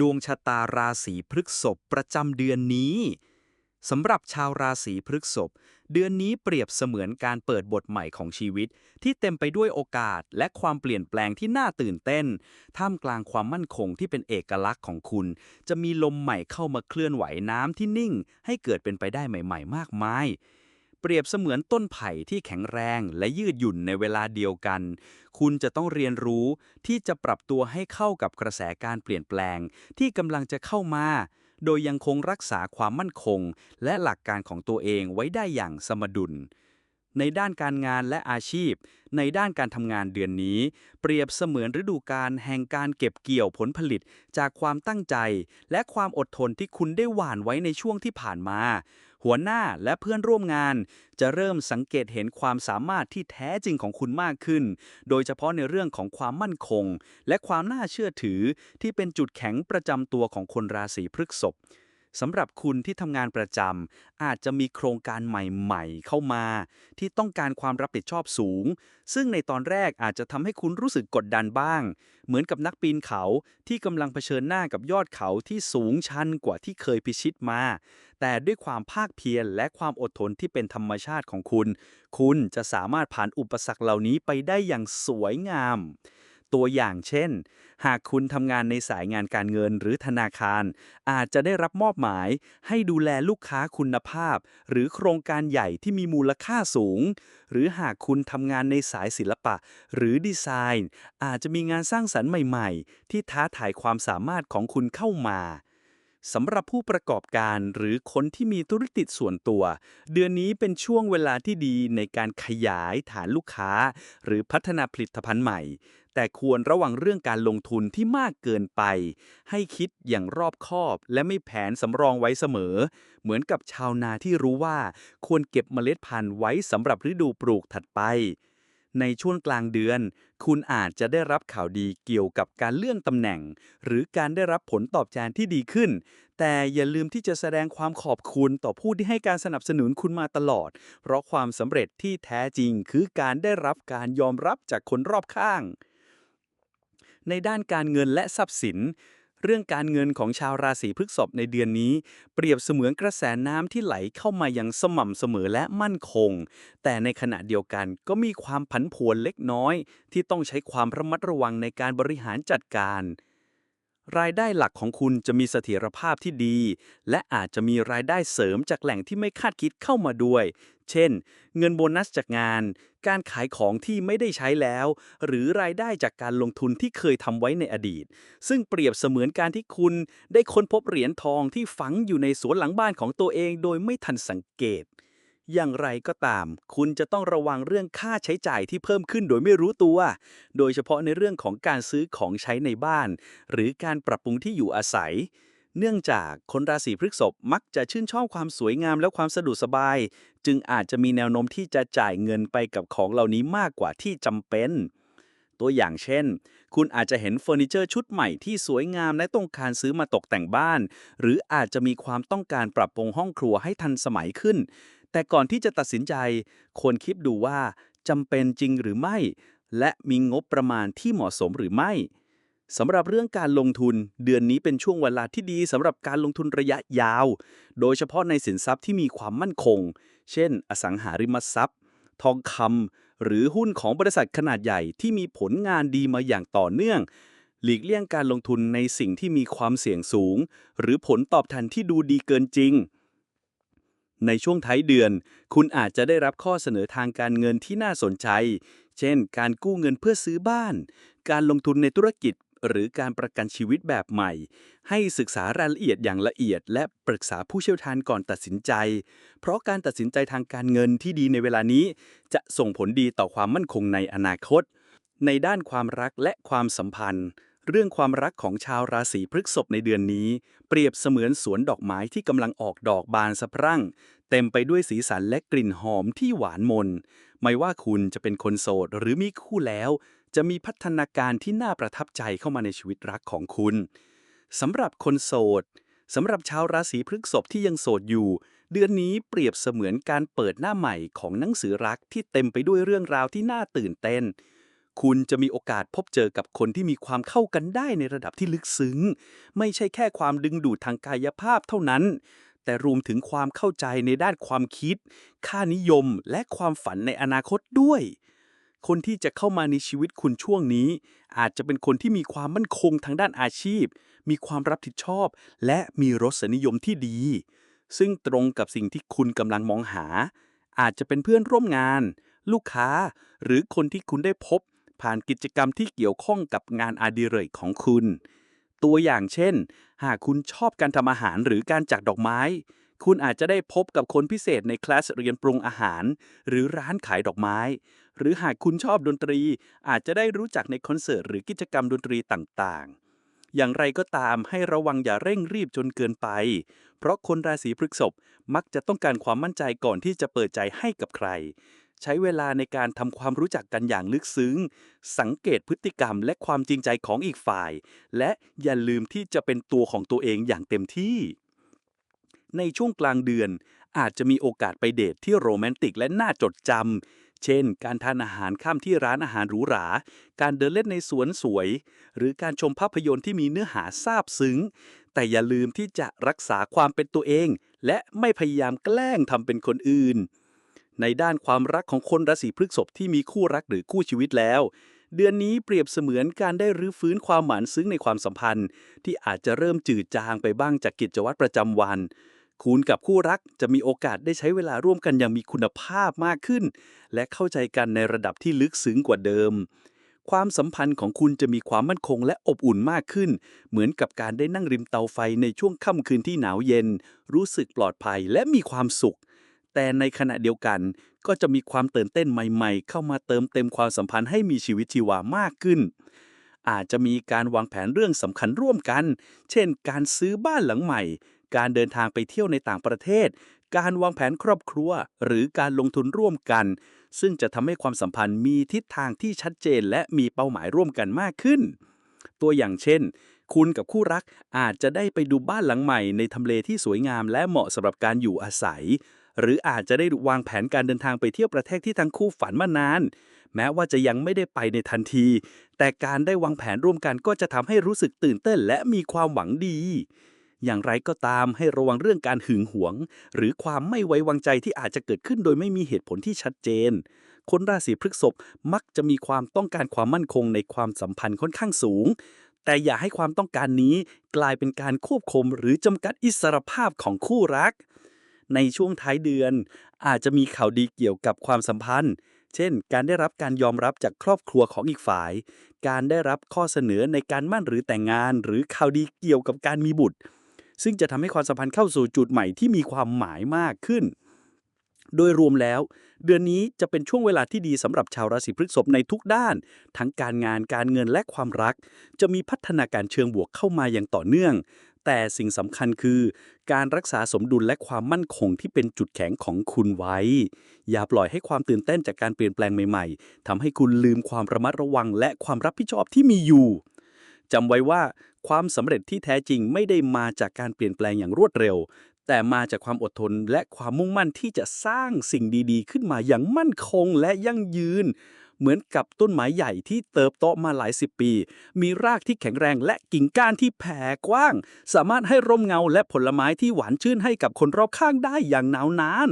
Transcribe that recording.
ดวงชะตาราศีพฤกษภประจำเดือนนี้สำหรับชาวราศีพฤกษภเดือนนี้เปรียบเสมือนการเปิดบทใหม่ของชีวิต ที่เต็มไปด้วยโอกาสและความเปลี่ยนแปลงที่น่าตื่นเต้น ท่ามกลางความมั่นคงที่เป็นเอกลักษณ์ของคุณ จะมีลมใหม่เข้ามาเคลื่อนไหวน้ำที่นิ่ง ให้เกิดเป็นไปได้ใหม่ ๆ มากมาย เปรียบเสมือนต้นไผ่ที่แข็งแรงและยืดหยุ่นในเวลาเดียวกัน คุณจะต้องเรียนรู้ที่จะปรับตัวให้เข้ากับกระแสการเปลี่ยนแปลง ที่กำลังจะเข้ามา โดยยังคงรักษาความมั่นคง และหลักการของตัวเองไว้ได้อย่างสมดุล ในด้านการงานและอาชีพ ในด้านการทำงานเดือนนี้ เปรียบเสมือนฤดูกาลแห่งการเก็บเกี่ยวผลผลิต จากความตั้งใจ และความอดทนที่คุณได้หว่านไว้ในช่วงที่ผ่านมา หัวหน้าและเพื่อนร่วมงาน จะเริ่มสังเกตเห็นความสามารถที่แท้จริงของคุณมากขึ้น โดยเฉพาะในเรื่องของความมั่นคง และความน่าเชื่อถือที่เป็นจุดแข็งประจำตัวของคนราศีพฤษภ สำหรับคุณที่ทำงานประจำอาจจะมีโครงการใหม่ๆ เข้ามา ที่ต้องการความรับผิดชอบสูง ซึ่งในตอนแรกอาจจะทำให้คุณรู้สึกกดดันบ้าง เหมือนกับนักปีนเขาที่กำลังเผชิญหน้ากับยอดเขาที่สูงชันกว่าที่เคยพิชิตมา แต่ด้วยความภาคเพียรและความอดทนที่เป็นธรรมชาติของคุณ คุณจะสามารถผ่านอุปสรรคเหล่านี้ไปได้อย่างสวยงาม ตัวอย่างเช่น หากคุณทำงานในสายงานการเงินหรือธนาคาร อาจจะได้รับมอบหมาย ให้ดูแลลูกค้าคุณภาพ หรือโครงการใหญ่ที่มีมูลค่าสูง หรือหากคุณทำงานในสายศิลปะ หรือดีไซน์ อาจจะมีงานสร้างสรรค์ใหม่ ๆ ที่ท้าทายความสามารถของคุณเข้ามา สำหรับผู้ประกอบการหรือคนที่มีธุรกิจส่วนตัว เดือนนี้เป็นช่วงเวลาที่ดีในการขยายฐานลูกค้า หรือพัฒนาผลิตภัณฑ์ใหม่ แต่ควรระวังเรื่องการลงทุนที่มากเกินไป ให้คิดอย่างรอบคอบ และไม่แผนสำรองไว้เสมอ เหมือนกับชาวนาที่รู้ว่า ควรเก็บเมล็ดพันธุ์ไว้สำหรับฤดูปลูกถัดไป ในช่วงกลางเดือน คุณอาจจะได้รับข่าวดีเกี่ยวกับการเลื่อนตำแหน่ง หรือการได้รับผลตอบแทนที่ดีขึ้น แต่อย่าลืมที่จะแสดงความขอบคุณต่อผู้ที่ให้การสนับสนุนคุณมาตลอด เพราะความสำเร็จที่แท้จริงคือการได้รับการยอมรับจากคนรอบข้าง ในด้านการเงินและทรัพย์สิน เรื่องการเงินของชาวราศีพฤษภในเดือนนี้ เปรียบเสมือนกระแสน้ำที่ไหลเข้ามาอย่างสม่ำเสมอและมั่นคง แต่ในขณะเดียวกันก็มีความผันผวนเล็กน้อย ที่ต้องใช้ความระมัดระวังในการบริหารจัดการ รายได้หลักของคุณจะมีเสถียรภาพที่ดี และอาจจะมีรายได้เสริมจากแหล่งที่ไม่คาดคิดเข้ามาด้วย เช่น เงินโบนัสจากงาน การขายของที่ไม่ได้ใช้แล้ว หรือรายได้จากการลงทุนที่เคยทำไว้ในอดีต ซึ่งเปรียบเสมือนการที่คุณได้ค้นพบเหรียญทองที่ฝังอยู่ในสวนหลังบ้านของตัวเองโดยไม่ทันสังเกต อย่างไรก็ตาม คุณจะต้องระวังเรื่องค่าใช้จ่ายที่เพิ่มขึ้นโดยไม่รู้ตัว โดยเฉพาะในเรื่องของการซื้อของใช้ในบ้าน หรือการปรับปรุงที่อยู่อาศัย เนื่องจากคนราศีพฤษภมักจะชื่นชอบความสวยงามและความสะดวกสบาย จึงอาจจะมีแนวโน้มที่จะจ่ายเงินไปกับของเหล่านี้มากกว่าที่จำเป็น ตัวอย่างเช่น คุณอาจจะเห็นเฟอร์นิเจอร์ชุดใหม่ที่สวยงามและต้องการซื้อมาตกแต่งบ้าน หรืออาจจะมีความต้องการปรับปรุงห้องครัวให้ทันสมัยขึ้น แต่ก่อนที่จะตัดสินใจ ควรคิดดูว่าจำเป็นจริงหรือไม่ และมีงบประมาณที่เหมาะสมหรือไม่สำหรับเรื่องการลงทุน เดือนนี้เป็นช่วงเวลาที่ดีสำหรับการลงทุนระยะยาว โดยเฉพาะในสินทรัพย์ที่มีความมั่นคง เช่น อสังหาริมทรัพย์ ทองคำหรือหุ้นของบริษัทขนาดใหญ่ที่มีผลงานดีมาอย่างต่อเนื่อง หลีกเลี่ยงการลงทุนในสิ่งที่มีความเสี่ยงสูง หรือผลตอบแทนที่ดูดีเกินจริง ในช่วงท้ายเดือน คุณอาจจะได้รับข้อเสนอทางการเงินที่น่าสนใจ เช่น การกู้เงินเพื่อซื้อบ้าน การลงทุนในธุรกิจ หรือการประกันชีวิตแบบใหม่ ให้ศึกษารายละเอียดอย่างละเอียด และปรึกษาผู้เชี่ยวชาญก่อนตัดสินใจ เพราะการตัดสินใจทางการเงินที่ดีในเวลานี้ จะส่งผลดีต่อความมั่นคงในอนาคต ในด้านความรักและความสัมพันธ์ เรื่องความรักของชาวราศีพฤษภในเดือนนี้ เปรียบเสมือนสวนดอกไม้ที่กำลังออกดอกบานสะพรั่ง เต็มไปด้วยสีสันและกลิ่นหอมที่หวานมน ไม่ว่าคุณจะเป็นคนโสดหรือมีคู่แล้ว จะมีพัฒนาการที่น่าประทับใจเข้ามาในชีวิตรักของคุณสำหรับคนโสดสำหรับชาวราศีพฤษภที่ยังโสดอยู่ เดือนนี้เปรียบเสมือนการเปิดหน้าใหม่ของหนังสือรักที่เต็มไปด้วยเรื่องราวที่น่าตื่นเต้น คุณจะมีโอกาสพบเจอกับคนที่มีความเข้ากันได้ในระดับที่ลึกซึ้ง ไม่ใช่แค่ความดึงดูดทางกายภาพเท่านั้น แต่รวมถึงความเข้าใจในด้านความคิด ค่านิยมและความฝันในอนาคตด้วย คนที่จะเข้ามาในชีวิตคุณช่วงนี้ อาจจะเป็นคนที่มีความมั่นคงทางด้านอาชีพ มีความรับผิดชอบ และมีรสนิยมที่ดี ซึ่งตรงกับสิ่งที่คุณกำลังมองหา อาจจะเป็นเพื่อนร่วมงาน ลูกค้า หรือคนที่คุณได้พบ ผ่านกิจกรรมที่เกี่ยวข้องกับงานอดิเรกของคุณ ตัวอย่างเช่น หากคุณชอบการทำอาหารหรือการจัดดอกไม้ คุณอาจจะได้พบกับคนพิเศษในคลาสเรียนปรุงอาหาร หรือร้านขายดอกไม้ หรือหากคุณชอบดนตรี อาจจะได้รู้จักในคอนเสิร์ตหรือกิจกรรมดนตรีต่างๆอย่างไรก็ตามให้ระวังอย่าเร่งรีบจนเกินไป เพราะคนราศีพฤษภมักจะต้องการความมั่นใจก่อนที่จะเปิดใจให้กับใคร ใช้เวลาในการทำความรู้จักกันอย่างลึกซึ้ง สังเกตพฤติกรรมและความจริงใจของอีกฝ่าย และอย่าลืมที่จะเป็นตัวของตัวเองอย่างเต็มที่ ในช่วงกลางเดือนอาจจะมีโอกาสไปเดทที่โรแมนติกและน่าจดจำ เช่น การทานอาหารข้ามที่ร้านอาหารหรูหรา การเดินเล่นในสวนสวย หรือการชมภาพยนตร์ที่มีเนื้อหาซาบซึ้ง แต่อย่าลืมที่จะรักษาความเป็นตัวเอง และไม่พยายามแกล้งทำเป็นคนอื่น ในด้านความรักของคนราศีพฤษภที่มีคู่รักหรือคู่ชีวิตแล้ว เดือนนี้เปรียบเสมือนการได้รื้อฟื้นความหมานซึ้งในความสัมพันธ์ ที่อาจจะเริ่มจืดจางไปบ้างจากกิจวัตรประจำวัน คุณกับคู่รักจะมีโอกาสได้ใช้เวลาร่วมกันอย่างมีคุณภาพมากขึ้น และเข้าใจกันในระดับที่ลึกซึ้งกว่าเดิม ความสัมพันธ์ของคุณจะมีความมั่นคงและอบอุ่นมากขึ้น เหมือนกับการได้นั่งริมเตาไฟในช่วงค่ำคืนที่หนาวเย็น รู้สึกปลอดภัยและมีความสุข แต่ในขณะเดียวกันก็จะมีความตื่นเต้นใหม่ ๆ เข้ามาเติมเต็มความสัมพันธ์ให้มีชีวิตชีวามากขึ้น อาจจะมีการวางแผนเรื่องสำคัญร่วมกัน เช่น การซื้อบ้านหลังใหม่ การเดินทางไปเที่ยวในต่างประเทศ การวางแผนครอบครัว หรือการลงทุนร่วมกัน ซึ่งจะทำให้ความสัมพันธ์มีทิศทางที่ชัดเจนและมีเป้าหมายร่วมกันมากขึ้น ตัวอย่างเช่นคุณกับคู่รักอาจจะได้ไปดูบ้านหลังใหม่ในทำเลที่สวยงามและเหมาะสำหรับการอยู่อาศัย หรืออาจจะได้วางแผนการเดินทางไปเที่ยวประเทศที่ทั้งคู่ฝันมานาน แม้ว่าจะยังไม่ได้ไปในทันที แต่การได้วางแผนร่วมกันก็จะทำให้รู้สึกตื่นเต้นและมีความหวังดี อย่างไรก็ตามให้ระวังเรื่องการหึงหวง หรือความไม่ไว้วางใจที่อาจจะเกิดขึ้นโดยไม่มีเหตุผลที่ชัดเจน คนราศีพฤษภมักจะมีความต้องการความมั่นคงในความสัมพันธ์ค่อนข้างสูงแต่อย่าให้ความต้องการนี้กลายเป็นการควบคุมหรือจำกัดอิสรภาพของคู่รัก ในช่วงท้ายเดือน อาจจะมีข่าวดีเกี่ยวกับความสัมพันธ์ เช่น การได้รับการยอมรับจากครอบครัวของอีกฝ่าย การได้รับข้อเสนอในการมั่นหรือแต่งงาน หรือข่าวดีเกี่ยวกับการมีบุตร ซึ่งจะทำให้ความสัมพันธ์เข้าสู่จุดใหม่ที่มีความหมายมากขึ้น โดยรวมแล้ว เดือนนี้จะเป็นช่วงเวลาที่ดีสำหรับชาวราศีพฤษภในทุกด้าน ทั้งการงานการเงินและความรัก จะมีพัฒนาการเชิงบวกเข้ามาอย่างต่อเนื่อง แต่สิ่งสำคัญคือ การรักษาสมดุลและความมั่นคงที่เป็นจุดแข็งของคุณไว้ อย่าปล่อยให้ความตื่นเต้นจากการเปลี่ยนแปลงใหม่ๆทำให้คุณลืมความระมัดระวังและความรับผิดชอบที่มีอยู่จำไว้ว่าความสำเร็จที่แท้จริงไม่ได้มาจากการเปลี่ยนแปลงอย่างรวดเร็ว แต่มาจากความอดทนและความมุ่งมั่นที่จะสร้างสิ่งดีๆ ขึ้นมาอย่างมั่นคงและยั่งยืน เหมือนกับต้นไม้ใหญ่ที่เติบโตมาหลายสิบปี มีรากที่แข็งแรงและกิ่งก้านที่แผ่กว้าง สามารถให้ร่มเงาและผลไม้ที่หวานชื่นให้กับคนรอบข้างได้อย่างหนาวนาน